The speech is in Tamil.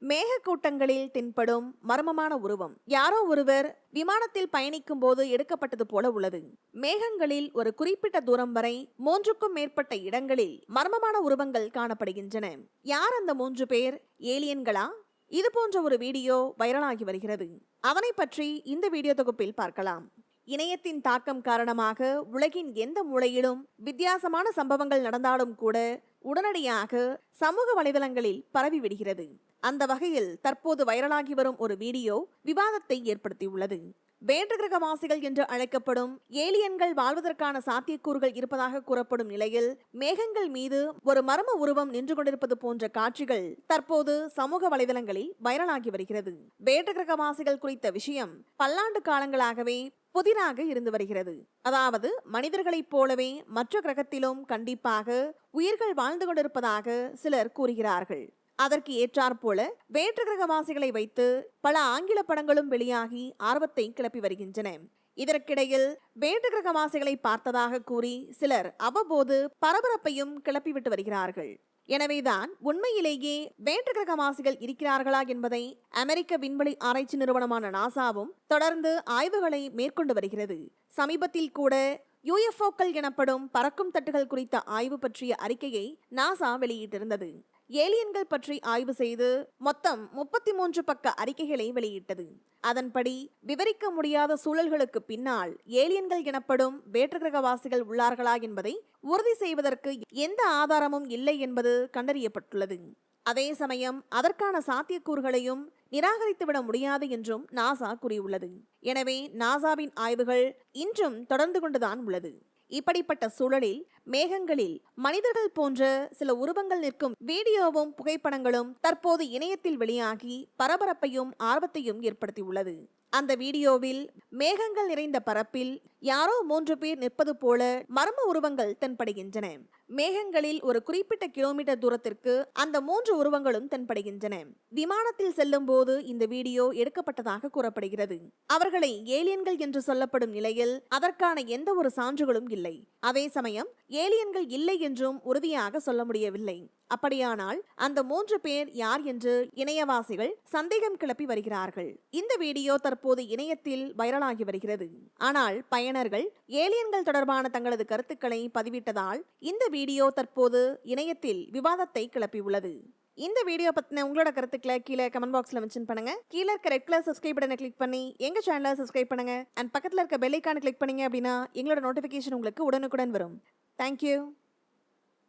மேகக்கூட்டங்களில் தென்படும் மர்மமான உருவம். யாரோ ஒருவர் விமானத்தில் பயணிக்கும் போது எடுக்கப்பட்டது போல உள்ளது. மேகங்களில் ஒரு குறிப்பிட்ட தூரம் வரை மூன்றுக்கும் மேற்பட்ட இடங்களில் மர்மமான உருவங்கள் காணப்படுகின்றன. யார் அந்த மூன்று பேர்? ஏலியன்களா? இது போன்ற ஒரு வீடியோ வைரலாகி வருகிறது. அவனை பற்றி இந்த வீடியோ தொகுப்பில் பார்க்கலாம். இணையத்தின் தாக்கம் காரணமாக உலகின் எந்த மூலையிலும் வித்தியாசமான சம்பவங்கள் நடந்தாலும் கூட உடனடியாக சமூக வலைதளங்களில் பரவி விடுகிறது. அந்த வகையில் தற்போது வைரலாகி வரும் ஒரு வீடியோ விவாதத்தை ஏற்படுத்தியுள்ளது. வேற்று கிரகவாசிகள் என்று அழைக்கப்படும் ஏலியன்கள் வாழ்வதற்கான சாத்தியக்கூறுகள் இருப்பதாக கூறப்படும் நிலையில் மேகங்கள் மீது ஒரு மர்ம உருவம் நின்று கொண்டிருப்பது போன்ற காட்சிகள் தற்போது சமூக வலைதளங்களில் வைரலாகி வருகிறது. வேற்று கிரகவாசிகள் குறித்த விஷயம் பல்லாண்டு காலங்களாகவே புதிராக இருந்து வருகிறது. அதாவது மனிதர்களைப் போலவே மற்ற கிரகத்திலும் கண்டிப்பாக உயிர்கள் வாழ்ந்து கொண்டிருப்பதாக சிலர் கூறுகிறார்கள். அதற்கு ஏற்றாற்போல வேற்று கிரகவாசிகளை வைத்து பல ஆங்கில படங்களும் வெளியாகி ஆர்வத்தை கிளப்பி வருகின்றன. இதற்கிடையில் வேற்று கிரகவாசிகளை பார்த்ததாக கூறி சிலர் அவ்வப்போது பரபரப்பையும் கிளப்பிவிட்டு வருகிறார்கள். எனவேதான் உண்மையிலேயே வேற்று கிரகவாசிகள் இருக்கிறார்களா என்பதை அமெரிக்க விண்வெளி ஆராய்ச்சி நிறுவனமான நாசாவும் தொடர்ந்து ஆய்வுகளை மேற்கொண்டு வருகிறது. சமீபத்தில் கூட யுஎஃப்ஓக்கள் எனப்படும் பறக்கும் தட்டுகள் குறித்த ஆய்வு பற்றிய அறிக்கையை நாசா வெளியிட்டிருந்தது. ஏலியன்கள் பற்றி ஆய்வு செய்து மொத்தம் முப்பத்தி மூன்று பக்க அறிக்கைகளை வெளியிட்டது. அதன்படி விவரிக்க முடியாத சூழல்களுக்கு பின்னால் ஏலியன்கள் எனப்படும் வேற்றுகிரகவாசிகள் உள்ளார்களா என்பதை உறுதி செய்வதற்கு எந்த ஆதாரமும் இல்லை என்பது கண்டறியப்பட்டுள்ளது. அதே சமயம் அதற்கான சாத்தியக்கூறுகளையும் நிராகரித்துவிட முடியாது என்றும் நாசா கூறியுள்ளது. எனவே நாசாவின் ஆய்வுகள் இன்றும் தொடர்ந்து கொண்டுதான் உள்ளது. இப்படிப்பட்ட சூழலில் மேகங்களில் மனிதர்கள் போன்ற சில உருவங்கள் நிற்கும் வீடியோவும் புகைப்படங்களும் தற்போது இணையத்தில் வெளியாகி பரபரப்பையும் ஆர்வத்தையும் ஏற்படுத்தியுள்ளது. அந்த வீடியோவில் மேகங்கள் நிறைந்த பரப்பில் யாரோ மூன்று பேர் நிற்பது போல மர்ம உருவங்கள் தென்படுகின்றன. மேகங்களில் ஒரு குறிப்பிட்ட கிலோமீட்டர் தூரத்திற்கு அந்த மூன்று உருவங்களும் தென்படுகின்றன. விமானத்தில் செல்லும் போது இந்த வீடியோ எடுக்கப்பட்டதாக கூறப்படுகிறது. அவர்களை ஏலியன்கள் என்று சொல்லப்படும் நிலையில் அதற்கான எந்த ஒரு சான்றுகளும் இல்லை. அதே சமயம் ஏலியன்கள் இல்லை என்றும் உறுதியாக சொல்ல முடியவில்லை. அப்படியானால் அந்த மூன்று பேர் யார் என்று இணையவாசிகள் சந்தேகம் கிளப்பி வருகிறார்கள். இந்த வீடியோ தற்போது இணையத்தில் வைரலாகி வருகிறது. ஆனால் பயனர்கள் ஏலியன்கள் தொடர்பான தங்களது கருத்துக்களை பதிவிட்டதால் இந்த வீடியோ தற்போது இணையத்தில் விவாதத்தை கிளப்பியுள்ளது. இந்த வீடியோ பற்றின உங்களோட கருத்துக்களை கீழே கமெண்ட் பாக்ஸில் மென்ஷன் பண்ணுங்க. கீழே இருக்க ரெட் கலர் சப்ஸ்கிரைப் பட்டனை கிளிக் பண்ணி எங்கள் சேனலை சப்ஸ்கிரைப் பண்ணுங்க. அண்ட் பக்கத்தில் இருக்க பெல்லைக்கான கிளிக் பண்ணீங்க அப்படின்னா எங்களோட நோட்டிஃபிகேஷன் உங்களுக்கு உடனுக்குடன் வரும். தேங்க்யூ